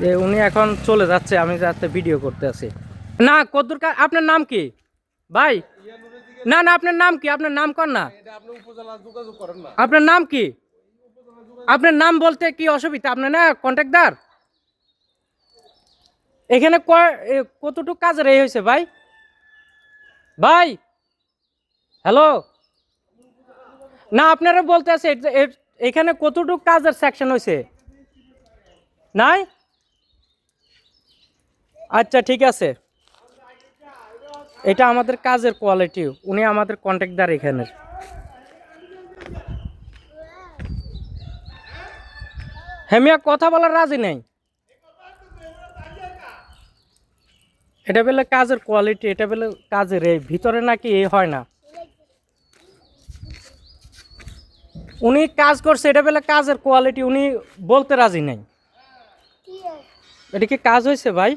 যে উনি এখন চলে যাচ্ছে, আমি যাতে ভিডিও করতে আছি। না, কদ্দুর আপনার নাম কি? ভাই? না না, আপনার নাম কি? আপনার নাম কর না। আপনার নাম কি? আপনার নাম বলতে কি অসুবিধা? আপনার না কন্ট্রাক্টদার এখানে কতটুকু কাজের এই হয়েছে, ভাই? ভাই? হ্যালো? না আপনারা বলতে আছে এখানে কতটুকু কাজের সেকশন হয়েছে? নাই? আচ্ছা ঠিক আছে। এটা আমাদের কাজের কোয়ালিটি উনি আমাদের কন্ট্রাক্টদার এখানের হেমিয়া কথা বলার রাজি নেই। এটা বেলে কাজের কোয়ালিটি এটা বলে কাজের এই, ভিতরে নাকি এই হয় না। উনি কাজ করছে, এটা বলে কাজের কোয়ালিটি উনি বলতে রাজি নেই। এটা কি কাজ হয়েছে ভাই?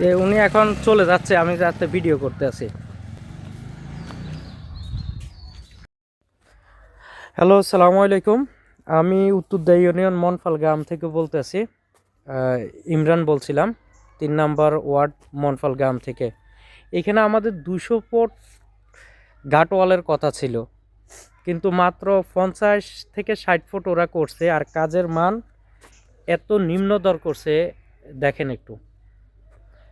যে উনি এখন চলে যাচ্ছে, আমি যাতে ভিডিও করতে আছি। হ্যালো সালামু আলাইকুম। আমি উত্তরদা ইউনিয়ন মনফাল গ্রাম থেকে বলতে আছি। ইমরান বলছিলাম, তিন নাম্বার ওয়ার্ড মনফাল গ্রাম থেকে। এখানে আমাদের দুশো ফুট ঘাটওয়ালের কথা ছিল, কিন্তু মাত্র পঞ্চাশ থেকে ষাট ফুট ওরা করছে, আর কাজের মান এত নিম্ন দর করছে, দেখেন একটু।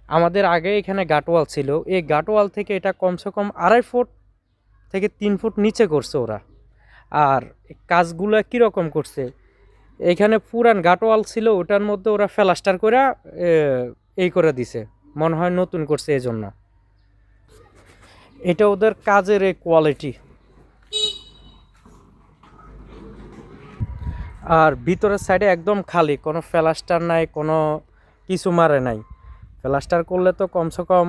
আমাদের আগে এখানে গাটওয়াল ছিল। এই গাটওয়াল থেকে এটা কমসে কম আড়াই ফুট থেকে তিন ফুট নিচে করছে ওরা। আর কাজগুলো কীরকম করছে? এখানে পুরান গাটওয়াল ছিল, ওটার মধ্যে ওরা ফেলাস্টার করে এই করে দিছে। মনে হয় নতুন করছে এই জন্য এটা ওদের কাজের এই কোয়ালিটি আর ভিতরের সাইডে একদম খালি, কোনো ফেলাস্টার নাই, কোনো কিছু মারে নাই। প্লাস্টার করলে তো কমসে কম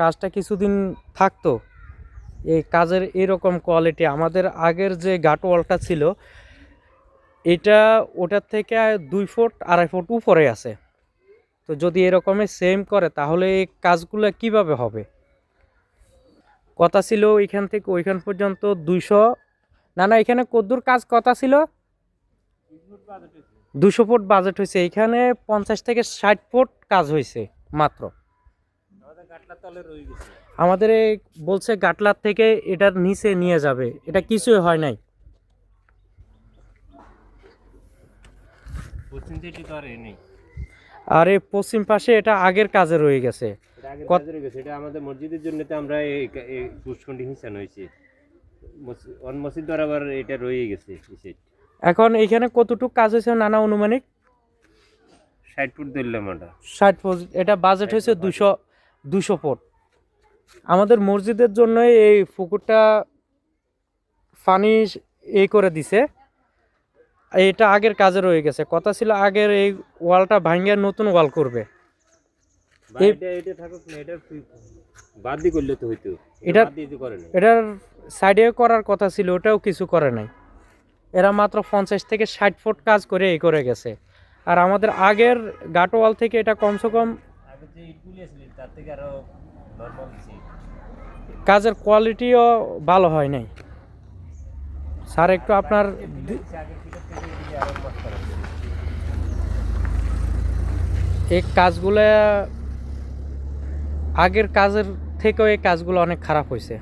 কাজটা কিছুদিন থাকতো। এই কাজের এরকম কোয়ালিটি আমাদের আগের যে গাটওয়ালটা ছিল, এটা ওটার থেকে দুই ফুট, আড়াই ফুট উপরে আছে। তো যদি এরকমই সেম করে, তাহলে এই কাজগুলো কীভাবে হবে? কথা ছিল ওইখান থেকে, ওইখান পর্যন্ত দুইশো, না না, এখানে কদ্দুর কাজ কথা ছিল। দুশো ফুট বাজেট হয়েছে। এখানে পঞ্চাশ থেকে ষাট ফুট কাজ হয়েছে। মাত্র। আমাদের বলছে গাটলার থেকে এটার নিচে নিয়ে যাবে। এটা কিছুই হয় নাই। আর এই পশ্চিম পাশে এটা আগের কাজে রয়ে গেছে। এটা আমাদের মসজিদের জন্য আমরা এই এটা গেছে এখন এখানে কতটুকু কাজ হয়েছে নানা অনুমানিক? 60 ফুট ধরলাম এটা 60 ফুট এটা বাজেট হয়েছে 200 200 ফুট। আমাদের মসজিদের জন্য এই পুকুরটা পানি এ করে দিছে। এটা আগের কাজে রয়ে গেছে। কথা ছিল আগের এই ওয়ালটা ভাঙিয়ে নতুন ওয়াল করবে। এটার সাইডে করার কথা ছিল ওটাও কিছু করে নাই। এরা মাত্র পঞ্চাশ থেকে ষাট ফুট কাজ করে এই করে গেছে। আর আমাদের আগের গাটোয়াল থেকে এটা কমসে কম কাজের কোয়ালিটিও ভালো হয় নাই স্যার, একটু আপনার। এই কাজগুলো আগের কাজের থেকেও এই কাজগুলো অনেক খারাপ হয়েছে